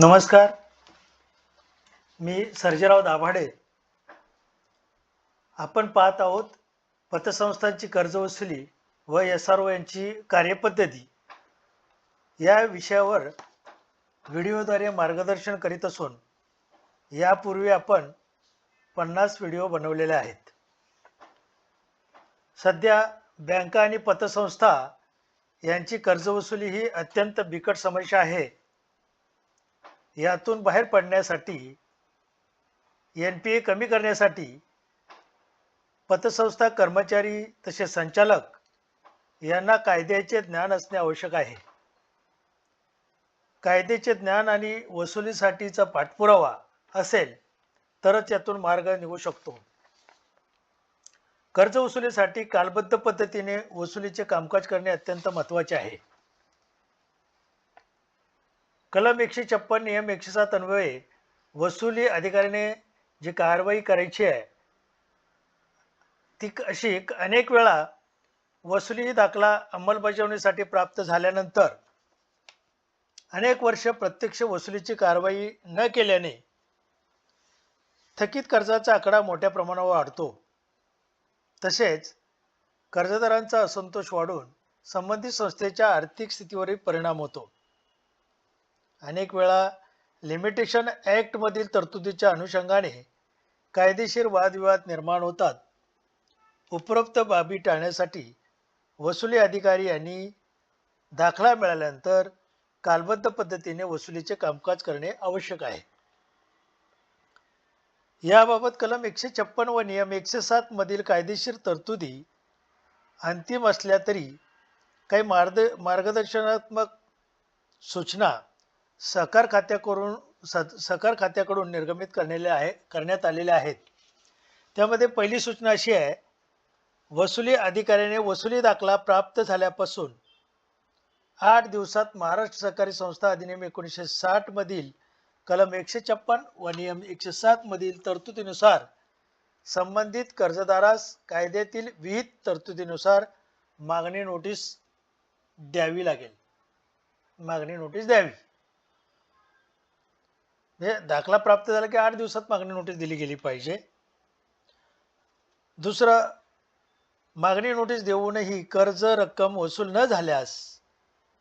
नमस्कार. मी सर्जेराव दाभाडे. आपण पाहत आहोत पतसंस्थांची कर्जवसुली व एस आर ओ यांची कार्यपद्धती. या विषयावर व्हिडिओद्वारे मार्गदर्शन करीत असून यापूर्वी आपण पन्नास व्हिडिओ बनवलेले आहेत. सध्या बँका आणि पतसंस्था यांची कर्जवसुली ही अत्यंत बिकट समस्या आहे. यातून बाहेर पडण्यासाठी एन पी ए कमी करण्यासाठी पतसंस्था कर्मचारी तसे संचालक यांना कायद्याचे ज्ञान असणे आवश्यक आहे. कायद्याचे ज्ञान आणि वसुलीसाठीचा पाठपुरावा असेल तरच यातून मार्ग निघू शकतो. कर्ज वसुलीसाठी कालबद्ध पद्धतीने वसुलीचे कामकाज करणे अत्यंत महत्त्वाचे आहे. कलम एकशे छप्पन नियम एकशे सात अन्वये वसुली अधिकाऱ्याने जी कारवाई करायची आहे ती अशी अनेक वेळा वसुली दाखला अंमलबजावणीसाठी प्राप्त झाल्यानंतर अनेक वर्ष प्रत्यक्ष वसुलीची कारवाई न केल्याने थकीत कर्जाचा आकडा मोठ्या प्रमाणावर वाढतो. तसेच कर्जदारांचा असंतोष वाढून संबंधित संस्थेच्या आर्थिक स्थितीवरही परिणाम होतो. अनेक वेळा लिमिटेशन ॲक्टमधील तरतुदीच्या अनुषंगाने कायदेशीर वादविवाद निर्माण होतात. उपरोक्त बाबी टाळण्यासाठी वसुली अधिकारी यांनी दाखला मिळाल्यानंतर कालबद्ध पद्धतीने वसुलीचे कामकाज करणे आवश्यक आहे. याबाबत कलम एकशे छप्पन व नियम एकशे सात मधील कायदेशीर तरतुदी अंतिम असल्या तरी काही मार्ग मार्गदर्शनात्मक सूचना सहकार खात्याकडून स- सहकार खात्याकडून निर्गमित करण्याले आहे करण्यात आलेल्या आहेत. त्यामध्ये पहिली सूचना अशी आहे वसुली अधिकाऱ्याने वसुली दाखला प्राप्त झाल्यापासून आठ दिवसात महाराष्ट्र सहकारी संस्था अधिनियम एकोणीसशे साठमधील कलम एकशे छप्पन व नियम एकशे सात मधील तरतुदीनुसार संबंधित कर्जदारास कायद्यातील विहित तरतुदीनुसार मागणी नोटीस द्यावी लागेल. मागणी नोटीस द्यावी. म्हणजे दाखला प्राप्त झाला की आठ दिवसात मागणी नोटीस दिली गेली पाहिजे. दुसरं मागणी नोटीस देऊनही कर्ज रक्कम वसूल न झाल्यास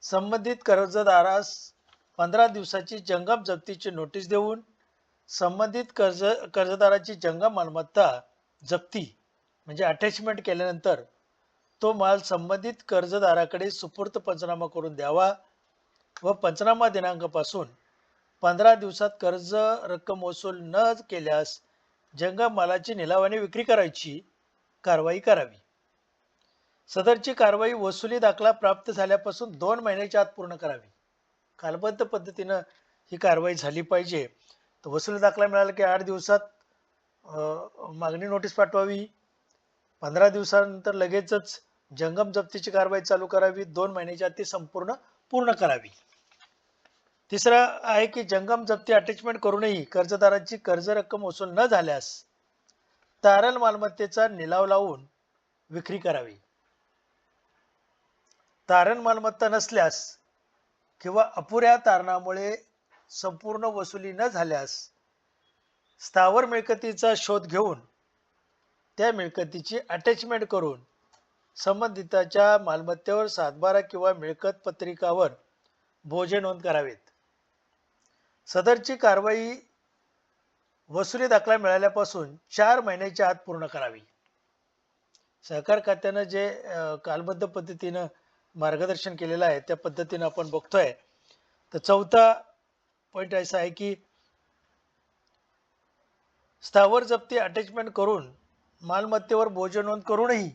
संबंधित कर्जदारास पंधरा दिवसाची जंगम जप्तीची नोटीस देऊन संबंधित कर्ज कर्जदाराची जंगम मालमत्ता जप्ती म्हणजे अटॅचमेंट केल्यानंतर तो माल संबंधित कर्जदाराकडे सुपूर्त पंचनामा करून द्यावा व पंचनामा दिनांकापासून पंधरा दिवसात कर्ज रक्कम वसूल न केल्यास जंगम मालाची निलावाने विक्री करायची कारवाई करावी. सदरची कारवाई वसुली दाखला प्राप्त झाल्यापासून दोन महिन्याच्या आत पूर्ण करावी. कालबद्ध पद्धतीनं ही कारवाई झाली पाहिजे. तर वसुली दाखला मिळाला की आठ दिवसात अं, मागणी नोटीस पाठवावी. पंधरा दिवसानंतर लगेचच जंगम जप्तीची कारवाई चालू करावी. दोन महिन्याच्या आत ती संपूर्ण पूर्ण करावी. तिसरं आहे की जंगम जप्ती अटॅचमेंट करूनही कर्जदारांची कर्ज रक्कम वसूल न झाल्यास तारण मालमत्तेचा निलाव लावून विक्री करावी. तारण मालमत्ता नसल्यास किंवा अपुऱ्या तारणामुळे संपूर्ण वसुली न झाल्यास स्थावर मिळकतीचा शोध घेऊन त्या मिळकतीची अटॅचमेंट करून संबंधिताच्या मालमत्तेवर सातबारा किंवा मिळकत पत्रिकावर बोजे नोंद करावेत. सदरची कारवाई वसुली दाखला मिळाल्यापासून चार महिन्याच्या आत पूर्ण करावी. सहकार खात्यानं जे कालबद्ध पद्धतीनं मार्गदर्शन केलेलं आहे त्या पद्धतीनं आपण बघतोय. तर चौथा पॉईंट असा आहे की स्थावर जप्ती अटॅचमेंट करून मालमत्तेवर बोज नोंद करूनही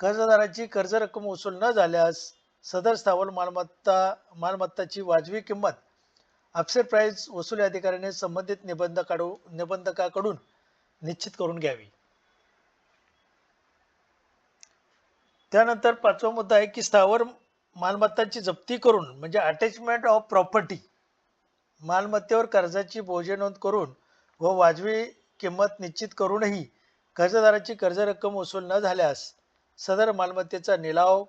कर्जदाराची कर्ज रक्कम वसूल न झाल्यास सदर स्थावर मालमत्ता मालमत्ताची वाजवी किंमत अपसेट प्राईज वसुली अधिकाऱ्याने संबंधित निबंधकाडू निबंधकाकडून निश्चित करून घ्यावी. त्यानंतर पाचवा मुद्दा आहे की स्थावर मालमत्तांची जप्ती करून म्हणजे अटॅचमेंट ऑफ प्रॉपर्टी मालमत्तेवर कर्जाची बोजे नोंद करून व वाजवी किंमत निश्चित करूनही कर्जदाराची कर्ज रक्कम वसूल न झाल्यास सदर मालमत्तेचा निलाव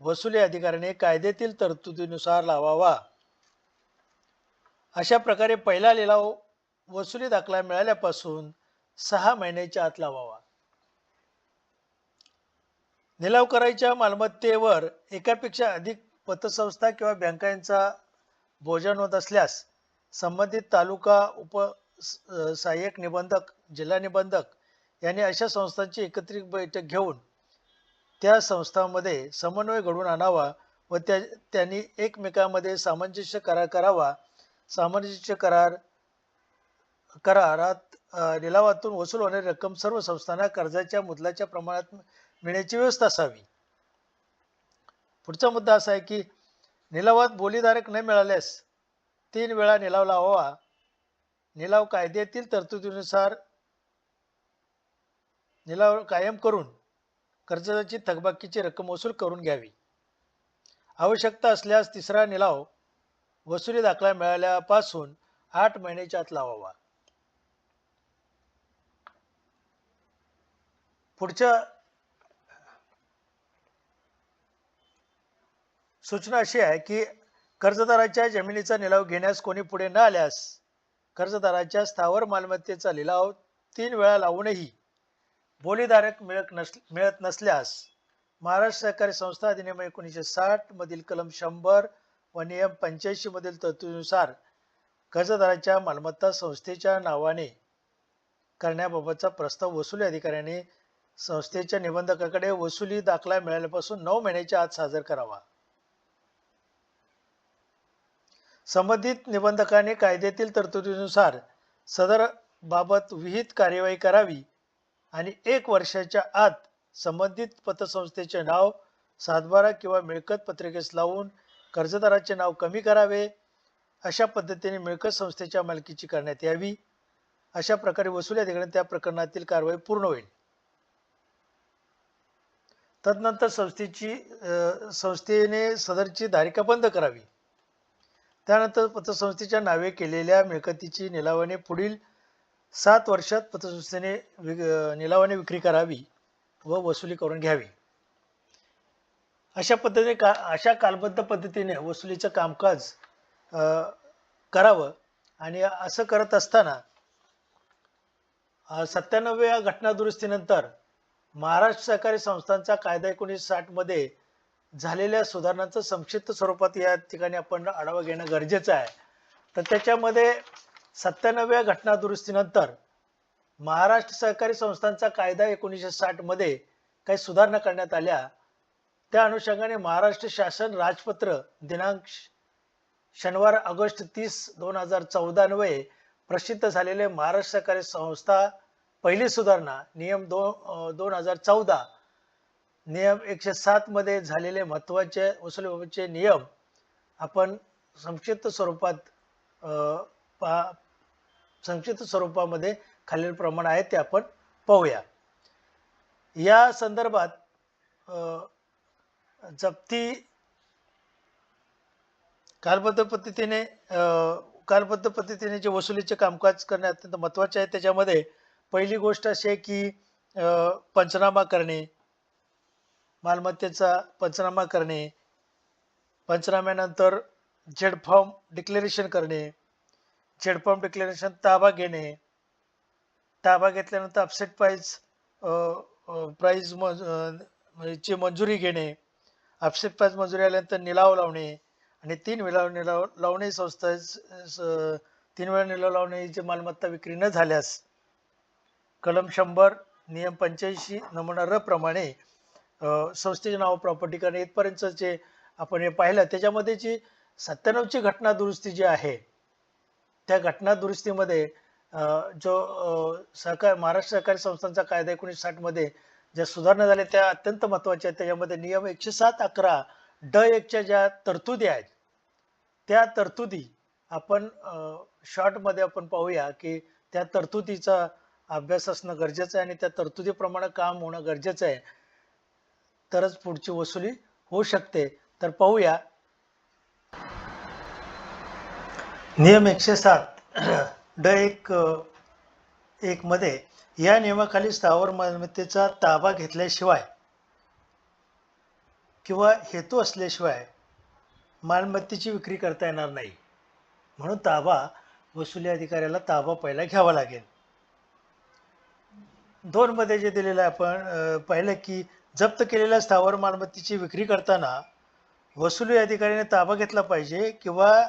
वसुली अधिकाऱ्याने कायद्यातील तरतुदीनुसार लावावा. अशा प्रकारे पहिला लिलाव वसुली दाखला मिळाल्यापासून सहा महिन्याच्या आत लावावा. लिलाव करायच्या मालमत्तेवर एकापेक्षा अधिक पतसंस्था किंवा बँकांचा भोजन होत असल्यास संबंधित तालुका उप स- सहाय्यक निबंधक जिल्हा निबंधक यांनी अशा संस्थांची एकत्रित बैठक घेऊन त्या संस्थांमध्ये समन्वय घडवून आणावा व त्या त्यांनी एकमेकांमध्ये सामंजस्य करार करावा सामंजस्य करार करारात लिलावातून वसूल होणारी रक्कम सर्व संस्थांना कर्जाच्या मुदलाच्या प्रमाणात मिळण्याची व्यवस्था असावी. पुढचा मुद्दा असा आहे की निलावात बोलीधारक न मिळाल्यास तीन वेळा निलाव लावावा. निलाव कायद्यातील तरतुदीनुसार निलाव कायम करून कर्जाची थकबाकीची रक्कम वसूल करून घ्यावी. आवश्यकता असल्यास तिसरा निलाव वसुली दाखला मिळाल्यापासून आठ महिन्याच्या आत लावावा. पुढच्या सूचना अशी आहे की कर्जदाराच्या जमिनीचा निलाव घेण्यास कोणी पुढे न आल्यास कर्जदाराच्या स्थावर मालमत्तेचा लिलाव तीन वेळा लावूनही बोलीधारक मिळत नस मिळत नसल्यास महाराष्ट्र सहकारी संस्था अधिनियम एकोणीसशे साठ मधील कलम शंभर व नियम पंच्याऐंशी मधील तरतुदीनुसार कर्जदाराच्या मालमत्ता संस्थेच्या नावाने करण्याबाबतचा प्रस्ताव वसुली अधिकाऱ्याने संस्थेच्या निबंधकाकडे वसुली दाखला मिळाल्यापासून नऊ महिन्याच्या आत सादर करावा. संबंधित निबंधकाने कायद्यातील तरतुदीनुसार सदर बाबत विहित कार्यवाही करावी आणि एक वर्षाच्या आत संबंधित पतसंस्थेचे नाव सातबारा किंवा मिळकत पत्रिकेस लावून कर्जदाराचे नाव कमी करावे अशा पद्धतीने मिळकत संस्थेच्या मालकीची करण्यात यावी. अशा प्रकारे वसुली अधिकाऱ्याने त्या प्रकरणातील कारवाई पूर्ण होईल. तदनंतर संस्थेची संस्थेने सदरची धारिका बंद करावी. त्यानंतर पतसंस्थेच्या नावे केलेल्या मिळकतीची निलावाने पुढील सात वर्षात पतसंस्थेने वि निलावाने विक्री करावी व वसुली करून घ्यावी. अशा पद्धतीने का अशा कालबद्ध पद्धतीने वसुलीचं कामकाज करावं. आणि असं करत असताना सत्त्याण्णव्या घटनादुरुस्तीनंतर महाराष्ट्र सहकारी संस्थांचा कायदा एकोणीसशे साठमध्ये झालेल्या सुधारणांचं संक्षिप्त स्वरूपात या ठिकाणी आपण आढावा घेणं गरजेचं आहे. तर त्याच्यामध्ये सत्त्याण्णव्या घटनादुरुस्तीनंतर महाराष्ट्र सहकारी संस्थांचा कायदा एकोणीसशे साठमध्ये काही सुधारणा करण्यात आल्या. त्या अनुषंगाने महाराष्ट्र शासन राजपत्र दिनांक शनिवार ऑगस्ट तीस दोन हजार चौदा प्रसिद्ध झालेले महाराष्ट्र सहकारी संस्था पहिली सुधारणा नियम दोन दोन हजार चौदा नियम एकशे सातमध्ये झालेले महत्त्वाचे वसुलीबाबतचे नियम आपण संक्षिप्त स्वरूपात पा संक्षिप्त स्वरूपामध्ये खालील प्रमाण आहे ते आपण पाहूया. या संदर्भात जप्ती कालबद्ध पद्धतीने कालबद्ध पद्धतीने जे वसुलीचे कामकाज करणे अत्यंत महत्त्वाचे आहे. त्याच्यामध्ये पहिली गोष्ट अशी आहे की पंचनामा करणे मालमत्तेचा पंचनामा करणे पंचनाम्यानंतर झेड फॉर्म डिक्लेरेशन करणे झेड फॉर्म डिक्लेरेशन ताबा घेणे ताबा घेतल्यानंतर अपसेट प्राईज प्राईज म्हणजे ची मंजुरी घेणे अपसेट प्राईज मंजुरी आल्यानंतर निलाव लावणे आणि तीन वेळा निलाव लावणे संस्था स- तीन वेळा निलाव लावण्याची मालमत्ता विक्री न झाल्यास कलम शंभर नियम पंच्याऐंशी नमुना र प्रमाणे संस्थेचे नाव प्रॉपर्टी करणे. इथपर्यंतचे आपण हे पाहिलं. त्याच्यामध्ये जी सत्त्याण्णवची घटना दुरुस्ती जी आहे त्या घटना दुरुस्तीमध्ये जो सहकार महाराष्ट्र सहकारी संस्थांचा कायदा एकोणीसशे साठमध्ये ज्या सुधारणा झाल्या त्या अत्यंत महत्त्वाच्या आहेत. त्याच्यामध्ये नियम एकशे सात अकरा ड एकच्या ज्या तरतुदी आहेत त्या तरतुदी आपण शॉर्टमध्ये आपण पाहूया की त्या तरतुदीचा अभ्यास असणं गरजेचं आहे आणि त्या तरतुदीप्रमाणे काम होणं गरजेचं आहे. तरच पुढची वसुली होऊ शकते. तर पाहूया. नियम एकशे सात ड एक एक मध्ये या नियमाखाली स्थावर मालमत्तेचा ताबा घेतल्याशिवाय किंवा हेतू असल्याशिवाय मालमत्तेची विक्री करता येणार नाही. म्हणून ताबा वसुली अधिकाऱ्याला ताबा पहिला घ्यावा लागेल. दोनमध्ये जे दिलेलं आहे आपण पहिलं पाहिलं की जप्त केलेल्या स्थावर मालमत्तेची विक्री करताना वसुली अधिकाऱ्याने ताबा घेतला पाहिजे किंवा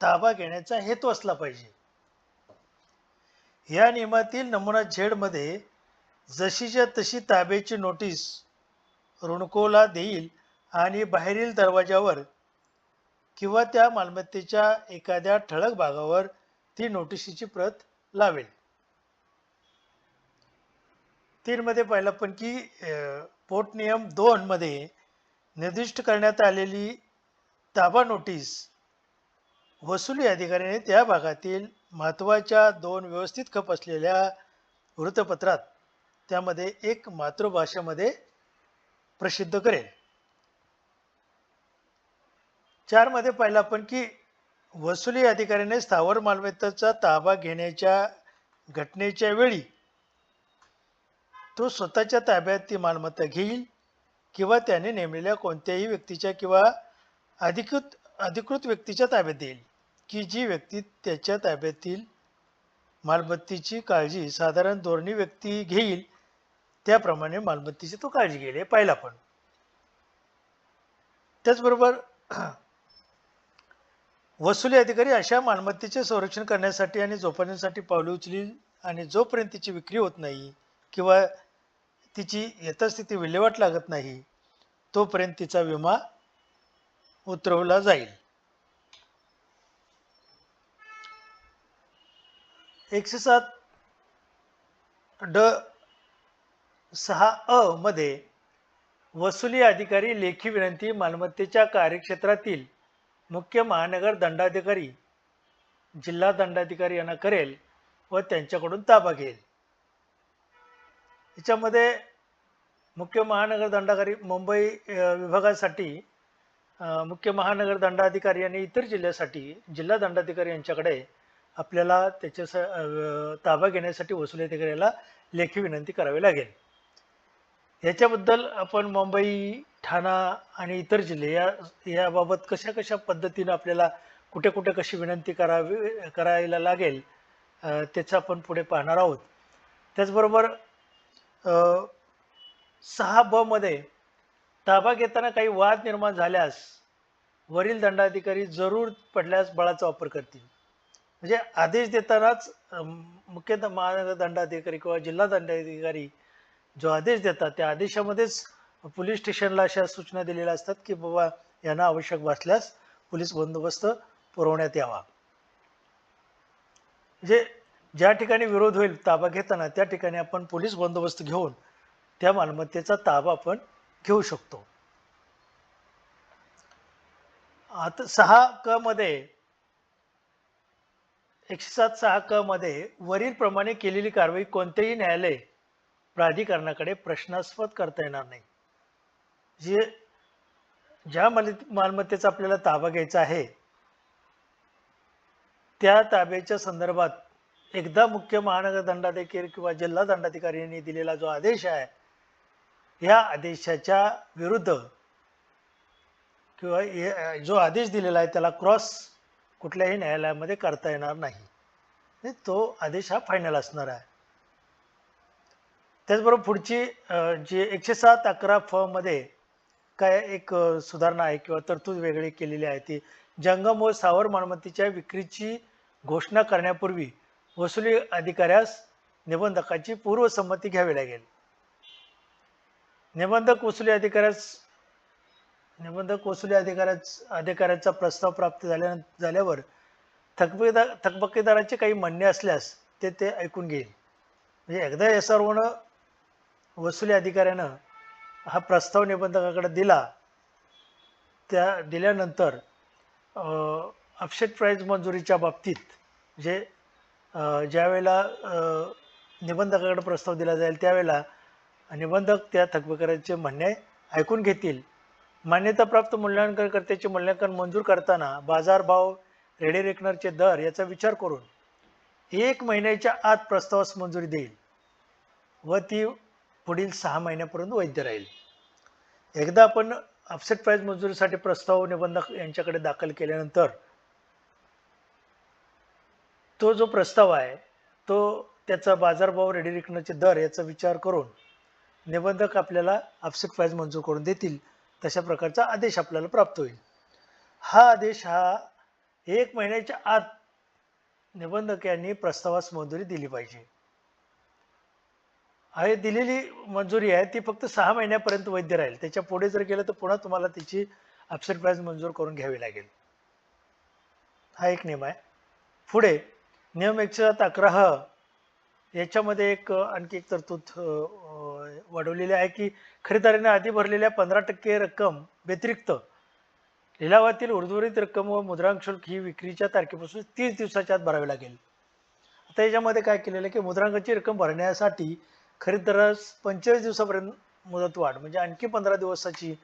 ताबा घेण्याचा हेतू असला पाहिजे. या नियमातील नमुना झेडमध्ये जशीच्या तशी ताब्याची नोटीस ऋणकोला देईल आणि बाहेरील दरवाजावर किंवा त्या मालमत्तेच्या एखाद्या ठळक भागावर ती नोटिशीची प्रत लावेल. तीनमध्ये पाहिलं पण की पोटनियम पोट नियम निर्दिष्ट करण्यात आलेली ताबा नोटीस वसुली अधिकाऱ्याने त्या भागातील महत्त्वाच्या दोन व्यवस्थित खप असलेल्या वृत्तपत्रात त्यामध्ये एक मातृभाषेमध्ये प्रसिद्ध करेल. चारमध्ये पाहिलं आपण की वसुली अधिकाऱ्याने स्थावर मालमत्तेचा ताबा घेण्याच्या घटनेच्या वेळी तो स्वतःच्या ताब्यात ती मालमत्ता घेईल किंवा त्याने नेमलेल्या कोणत्याही व्यक्तीच्या किंवा अधिकृत अधिकृत व्यक्तीच्या ताब्यात देईल. की जी व्यक्ती त्याच्या ताब्यातील मालमत्तेची काळजी साधारण धोरणी व्यक्ती घेईल त्याप्रमाणे मालमत्तेची तो काळजी घेईल हे पाहिलं आपण. त्याचबरोबर वसुली अधिकारी अशा मालमत्तेचे संरक्षण करण्यासाठी आणि जोपासण्यासाठी पावले उचलील आणि जोपर्यंत तिची विक्री होत नाही किंवा तिची यथास्थिती विल्हेवाट लागत नाही तोपर्यंत तिचा विमा उतरवला जाईल. एकशे सात ड सहा अ मध्ये वसुली अधिकारी लेखी विनंती मालमत्तेच्या कार्यक्षेत्रातील मुख्य महानगर दंडाधिकारी जिल्हा दंडाधिकारी यांना करेल व त्यांच्याकडून ताबा घेईल. याच्यामध्ये मुख्य महानगर दंडाधिकारी मुंबई विभागासाठी मुख्य महानगर दंडाधिकारी आणि इतर जिल्ह्यासाठी जिल्हा दंडाधिकारी यांच्याकडे आपल्याला त्याच्या स- ताबा घेण्यासाठी वसुली अधिकाऱ्याला लेखी विनंती करावी लागेल. याच्याबद्दल आपण मुंबई ठाणा आणि इतर जिल्हे या याबाबत कशा कशा पद्धतीनं आपल्याला कुठे कुठे कशी विनंती करावी करायला लागेल त्याचं आपण पुढे पाहणार आहोत. त्याचबरोबर सहा ब मध्ये ताबा घेताना काही वाद निर्माण झाल्यास वरील दंडाधिकारी जरूर पडल्यास बळाचा वापर करतील. म्हणजे आदेश देतानाच मुख्यतः महानगर दंडाधिकारी किंवा जिल्हा दंडाधिकारी जो आदेश देतात त्या आदेशामध्येच पोलीस स्टेशनला अशा सूचना दिलेल्या असतात की बाबा यांना आवश्यक भासल्यास पोलीस बंदोबस्त पुरवण्यात यावा. म्हणजे ज्या ठिकाणी विरोध होईल ताबा घेताना त्या ठिकाणी आपण पोलीस बंदोबस्त घेऊन त्या मालमत्तेचा ताबा आपण घेऊ शकतो. आता सहा क मध्ये एकशे सात सहा क मध्ये वरील प्रमाणे केलेली कारवाई कोणतेही न्यायालय प्राधिकरणाकडे प्रश्नास्पद करता येणार नाही. जे ज्या माल मालमत्तेचा आपल्याला ताबा घ्यायचा आहे त्या ताब्याच्या संदर्भात एकदा मुख्य महानगर दंडाधिकारी किंवा जिल्हा दंडाधिकारी यांनी दिलेला जो आदेश आहे या आदेशाच्या विरुद्ध किंवा जो आदेश दिलेला आहे त्याला क्रॉस कुठल्याही न्यायालयामध्ये करता येणार नाही. म्हणजे तो आदेश हा फायनल असणार आहे. त्याचबरोबर पुढची जी एकशे सात अकरा फ मध्ये काय एक सुधारणा आहे किंवा तरतूद वेगळी केलेली आहे ती जंगम व सावर मालमत्तेच्या विक्रीची घोषणा करण्यापूर्वी वसुली अधिकाऱ्यास निबंधकाची पूर्वसंमती घ्यावी लागेल. निबंधक वसुली अधिकाऱ्यास निबंधक वसुली अधिकाऱ्या अधिकाऱ्याचा प्रस्ताव प्राप्त झाल्या झाल्यावर थकबेदार थकबकेदाराचे काही म्हणणे असल्यास ते ते ऐकून घेईल. म्हणजे एकदा एस आर वसुली अधिकाऱ्यानं हा प्रस्ताव निबंधकाकडे दिला त्या दिल्यानंतर अपसेट प्राईज मंजुरीच्या बाबतीत जे ज्यावेळेला निबंधकाकडे प्रस्ताव दिला जाईल त्यावेळेला निबंधक त्या थकबेकरांचे म्हणणे ऐकून घेतील. मान्यताप्राप्त मूल्यांकनकर्त्याचे मूल्यांकन मंजूर करताना बाजारभाव रेडी रेकनरचे दर याचा विचार करून एक महिन्याच्या आत प्रस्तावास मंजुरी देईल व ती पुढील सहा महिन्यापर्यंत वैध राहील. एकदा आपण अपसेट प्राईज मंजुरीसाठी प्रस्ताव निबंधक यांच्याकडे दाखल केल्यानंतर तो जो प्रस्ताव आहे तो त्याचा बाजारभाव रेडी रेकनरचे दर याचा विचार करून निबंधक आपल्याला अपसेट प्राईज मंजूर करून देतील. तशा प्रकारचा आदेश आपल्याला प्राप्त होईल. हा आदेश हा एक महिन्याच्या आत निबंधक यांनी प्रस्तावास मंजुरी दिली पाहिजे. आहे दिलेली मंजुरी आहे ती फक्त सहा महिन्यापर्यंत वैध राहील. त्याच्या पुढे जर गेलं तर पुन्हा तुम्हाला त्याची अपसेट प्राईज मंजूर करून घ्यावी लागेल. हा एक नियम आहे. पुढे नियम एकशे सात अकरा ह याच्यामध्ये एक आणखी एक तरतूद वाढवलेली आहे की खरेदीदाराने आधी भरलेल्या पंधरा टक्के रक्कम व्यतिरिक्त लिलावातील उर्वरित रक्कम व मुद्रांक शुल्क ही विक्रीच्या तारखेपासून तीस दिवसाच्या आत भरावी लागेल. आता याच्यामध्ये काय केलेलं आहे की मुद्रांकाची रक्कम भरण्यासाठी खरेदीदारास पंचेचाळीस दिवसापर्यंत मुदतवाढ म्हणजे आणखी पंधरा दिवसाची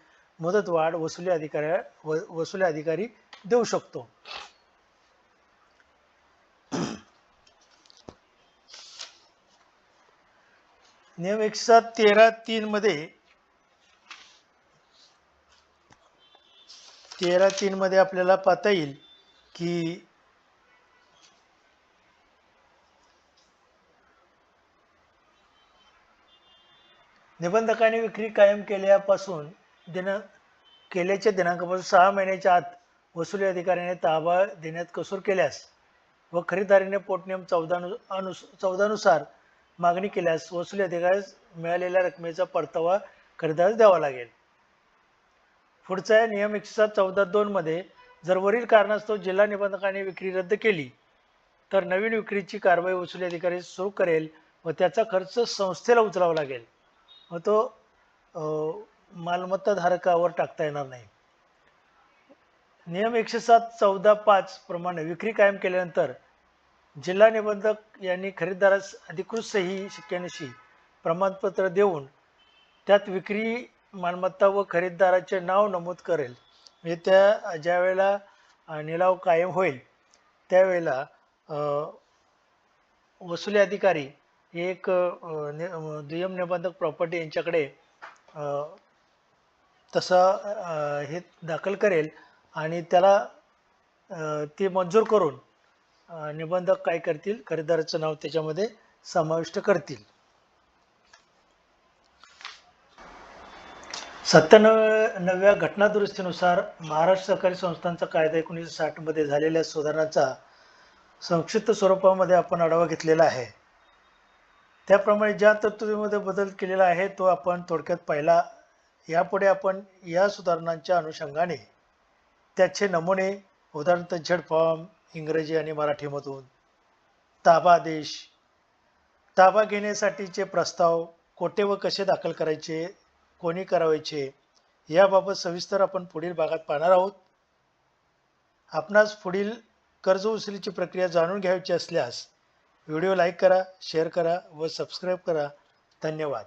मुदतवाढ वसुली अधिकारी व वसुली अधिकारी देऊ शकतो. नियम एकशे सात तेरा तीन मध्ये तेरा तीन मध्ये आपल्याला पाहता येईल की निबंधकाने विक्री कायम केल्यापासून दिन केल्याच्या दिनांकापासून सहा महिन्याच्या आत वसुली अधिकाऱ्याने ताबा देण्यात कसूर केल्यास व खरेदारीने पोटनियम चौदा अनु चौदानुसार मागणी केल्यास वसुली अधिकाऱ्यास मिळालेल्या रकमेचा परतावा खरेदीदारास द्यावा लागेल. पुढचा आहे नियम एकशे सात चौदा दोनमध्ये जर वरील कारणास्तव जिल्हा निबंधकाने विक्री रद्द केली तर नवीन विक्रीची कारवाई वसुली अधिकारी सुरू करेल व त्याचा खर्च संस्थेला उचलावा लागेल. व तो मालमत्ता धारकावर टाकता येणार नाही. नियम एकशे सात चौदा पाच प्रमाणे विक्री कायम केल्यानंतर जिल्हा निबंधक यांनी खरेदीदारास अधिकृत सही शिक्क्यानिशी प्रमाणपत्र देऊन त्यात विक्री मालमत्ता व खरेदीदाराचे नाव नमूद करेल. म्हणजे त्या ज्या वेळेला निलाव कायम होईल त्यावेळेला वसुली अधिकारी एक दुय्यम निबंधक प्रॉपर्टी यांच्याकडे तसं तसा हे दाखल करेल आणि त्याला ती ते मंजूर करून निबंधक काय करतील? खरेदीदाराचं नाव त्याच्यामध्ये समाविष्ट करतील. सत्त्याण्णव्या घटनादुरुस्तीनुसार महाराष्ट्र सहकारी संस्थांचा कायदा एकोणीसशे साठमध्ये झालेल्या सुधारणाचा संक्षिप्त स्वरूपामध्ये आपण आढावा घेतलेला आहे. त्याप्रमाणे ज्या तरतुदीमध्ये बदल केलेला आहे तो आपण थोडक्यात पाहिला. यापुढे आपण या सुधारणांच्या अनुषंगाने त्याचे नमुने उदाहरणार्थ झेड फॉर्म इंग्रजी आणि मराठीमधून. ताबा देश. ताबा घेण्यासाठीचे प्रस्ताव कोठे व कसे दाखल करायचे कोणी करावायचे याबाबत सविस्तर आपण पुढील भागात पाहणार आहोत. आपणास पुढील कर्ज उचलीची प्रक्रिया जाणून घ्यायची असल्यास व्हिडिओ लाईक करा शेअर करा व सबस्क्राईब करा. धन्यवाद.